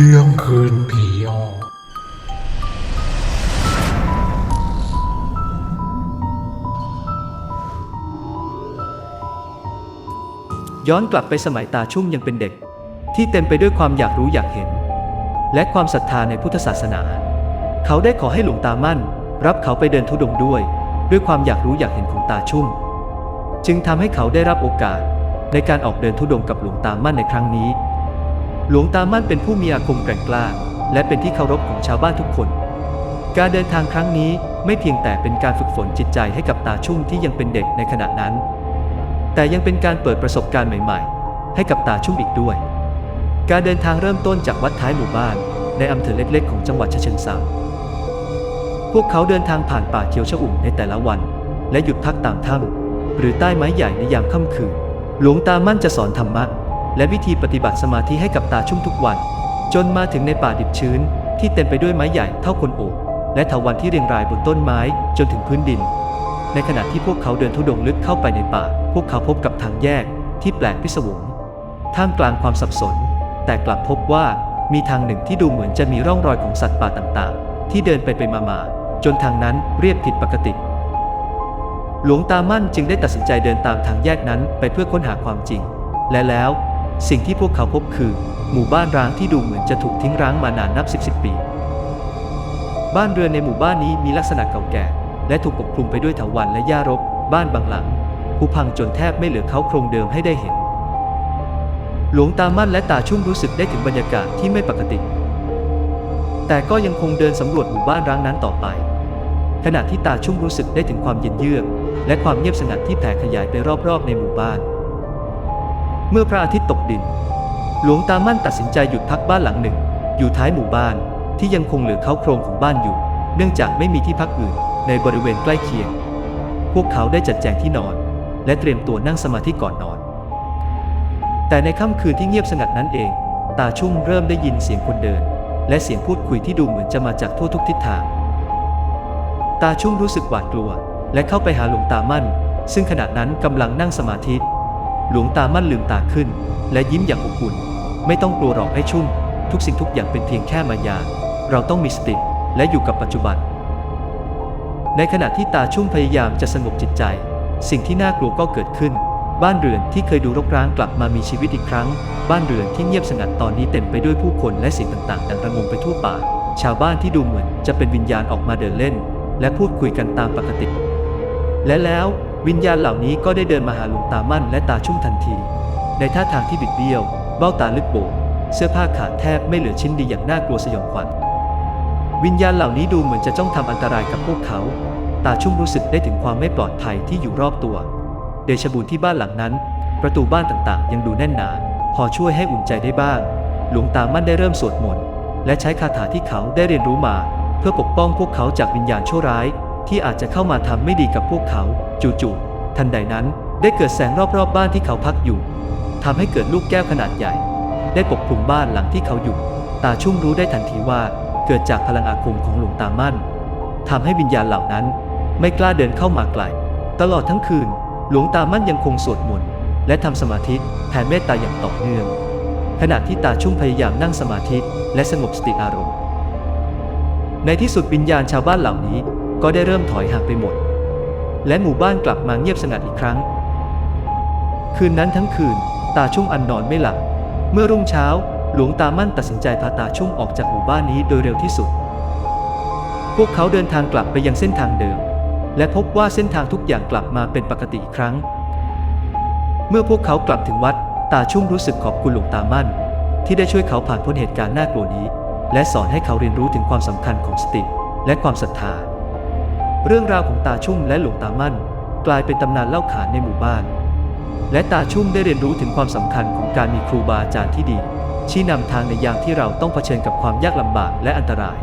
ที่ยงคืนผีออกย้อนกลับไปสมัยตาชุ่มยังเป็นเด็ก ที่เต็มไปด้วยความอยากรู้อยากเห็น และความศรัทธาในพุทธศาสนา เขาได้ขอให้หลวงตามั่น รับเขาไปเดินธุดงค์ด้วย ด้วยความอยากรู้อยากเห็นของตาชุ่ม จึงทำให้เขาได้รับโอกาสในการออกเดินธุดงค์กับหลวงตามั่นในครั้งนี้ หลวงตามั่นเป็นผู้มีอาคมแกร่งกล้า และเป็นที่เคารพของชาวบ้านทุกคน การเดินทางครั้งนี้ไม่เพียงแต่เป็นการฝึกฝนจิตใจให้กับตาชุ่มที่ยังเป็นเด็กในขณะนั้น แต่ยังเป็นการเปิดประสบการณ์ใหม่ ๆ ให้กับตาชุ่มอีกด้วย การเดินทางเริ่มต้นจากวัดท้ายหมู่บ้าน ในอำเภอเล็กๆ ของจังหวัดเชิงเทราพวกเขาเดินทางผ่านป่าเขียวชอุ่มในแต่ละวัน และหยุดพักตามถ้ำหรือใต้ไม้ใหญ่ในยามค่ำคืน หลวงตามั่นจะสอนธรรมะ และวิธีปฏิบัติสมาธิให้กับตาชุ่มทุกวัน จนมาถึงในป่าดิบชื้น ที่เต็มไปด้วยไม้ใหญ่เท่าคนโอบและเถาวัลย์ที่เรียงรายบนต้นไม้จนถึงพื้นดิน ในขณะที่พวกเขาเดินทุดงลึกเข้าไปในป่า พวกเขาพบกับทางแยกที่แปลกพิศวงท่ามกลางความสับสน แต่กลับพบว่ามีทางหนึ่งที่ดูเหมือนจะมีร่องรอยของสัตว์ป่าต่างๆ ที่เดินไปไปมามาๆจนทางนั้นเรียบผิดปกติ หลวงตามั่นจึงได้ตัดสินใจเดินตามทางแยกนั้นไปเพื่อค้นหาความจริง และแล้ว สิ่งที่พวกเขาพบคือ หมู่บ้านร้างที่ดูเหมือนจะถูกทิ้งร้างมานานนับสิบสิบปี บ้านเรือนในหมู่บ้านนี้มีลักษณะเก่าแก่ และถูกปกคลุมไปด้วยเถาวัลย์และหญ้ารก บ้านบางหลังผุพังจนแทบไม่เหลือเขาโครงเดิมให้ได้เห็น หลวงตามั่นและตาชุ่มรู้สึกได้ถึงบรรยากาศที่ไม่ปกติ แต่ก็ยังคงเดินสำรวจหมู่บ้านร้างนั้นต่อไป ขณะที่ตาชุ่มรู้สึกได้ถึงความเย็นเยือกและความเงียบสงัดที่แผ่ขยายไปรอบๆในหมู่บ้าน เมื่อพระอาทิตย์ตกดิน หลวงตามั่นตัดสินใจหยุดพักบ้านหลังหนึ่ง อยู่ท้ายหมู่บ้านที่ยังคงเหลือเขาโครงของบ้านอยู่ เนื่องจากไม่มีที่พักอื่นในบริเวณใกล้เคียง พวกเขาได้จัดแจงที่นอน และเตรียมตัวนั่งสมาธิก่อนนอน แต่ในค่ำคืนที่เงียบสงัดนั้นเอง ตาชุ่มเริ่มได้ยินเสียงคนเดิน และเสียงพูดคุยที่ดูเหมือนจะมาจากทั่วทุกทิศทาง ตาชุ่มรู้สึกหวาดกลัว และเข้าไปหาหลวงตามั่น ซึ่งขณะนั้นกำลังนั่งสมาธิ หลวงตามั่นลืมตาขึ้น และยิ้มอย่างอบอุ่น ไม่ต้องกลัวหรอกให้ชุ่ม ทุกสิ่งทุกอย่างเป็นเพียงแค่มายา เราต้องมีสติและอยู่กับปัจจุบัน ในขณะที่ตาชุ่มพยายามจะสงบจิตใจ สิ่งที่น่ากลัวก็เกิดขึ้น บ้านเรือนที่เคยดูรกร้างกลับมามีชีวิตอีกครั้ง บ้านเรือนที่เงียบสงัดตอนนี้เต็มไปด้วยผู้คนและสิ่งต่างๆดังระงมไปทั่วป่า ชาวบ้านที่ดูเหมือนจะเป็นวิญญาณออกมาเดินเล่น และพูดคุยกันตามปกติ และแล้ว วิญญาณเหล่านี้ก็ได้เดินมาหาหลวงตามั่นและตาชุ่มทันที ในท่าทางที่บิดเบี้ยว เบ้าตาลึกโบกเสื้อผ้าขาดแทบไม่เหลือชิ้นดีอย่างน่ากลัวสยองขวัญ วิญญาณเหล่านี้ดูเหมือนจะจ้องทำอันตรายกับพวกเขา ตาชุ่มรู้สึกได้ถึงความไม่ปลอดภัยที่อยู่รอบตัว เดชบุญที่บ้านหลังนั้น ประตูบ้านต่างๆ ยังดูแน่นหนา พอช่วยให้อุ่นใจได้บ้าง หลวงตามั่นได้เริ่มสวดมนต์และใช้คาถาที่เขาได้เรียนรู้มา เพื่อปกป้องพวกเขาจากวิญญาณชั่วร้าย ที่อาจจะเข้ามาทำไม่ดีกับพวกเขา จู่ๆทันใดนั้นได้เกิดแสงรอบๆบบ้านที่เขาพักอยู่ทำให้เกิดลูกแก้วขนาดใหญ่ ได้ปกคลุมบ้านหลังที่เขาอยู่ ตาชุ่มรู้ได้ทันทีว่าเกิดจากพลังอาคมของหลวงตามั่นทำให้วิญญาณเหล่านั้น ไม่กล้าเดินเข้ามาไกลตลอดทั้งคืน หลวงตามั่นยังคงสวดมนต์และทำสมาธิแผ่เมตตาอย่างต่อเนื่องขณะที่ตาชุ่มพยายามนั่งสมาธิและสงบสติอารมณ์ ในที่สุดวิญญาณชาวบ้านเหล่านี้ ก็ได้เริ่มถอยห่างไปหมด และหมู่บ้านกลับมาเงียบสงัดอีกครั้ง คืนนั้นทั้งคืน ตาชุ่มอันนอนไม่หลับเมื่อรุ่งเช้า หลวงตามั่นตัดสินใจพาตาชุ่มออกจากหมู่บ้านนี้โดยเร็วที่สุด พวกเขาเดินทางกลับไปยังเส้นทางเดิม และพบว่าเส้นทางทุกอย่างกลับมาเป็นปกติอีกครั้ง เมื่อพวกเขากลับถึงวัด ตาชุ่มรู้สึกขอบคุณหลวงตามั่น ที่ได้ช่วยเขาผ่านพ้นเหตุการณ์น่ากลัวนี้ และสอนให้เขาเรียนรู้ถึงความสำคัญของสติและความศรัทธา เรื่องราวของตาชุ่มและหลวงตามั่น กลายเป็นตำนานเล่าขานในหมู่บ้าน และตาชุ่มได้เรียนรู้ถึงความสำคัญของการมีครูบาอาจารย์ที่ดี ชี้นำทางในยามที่เราต้องเผชิญกับความยากลำบากและอันตราย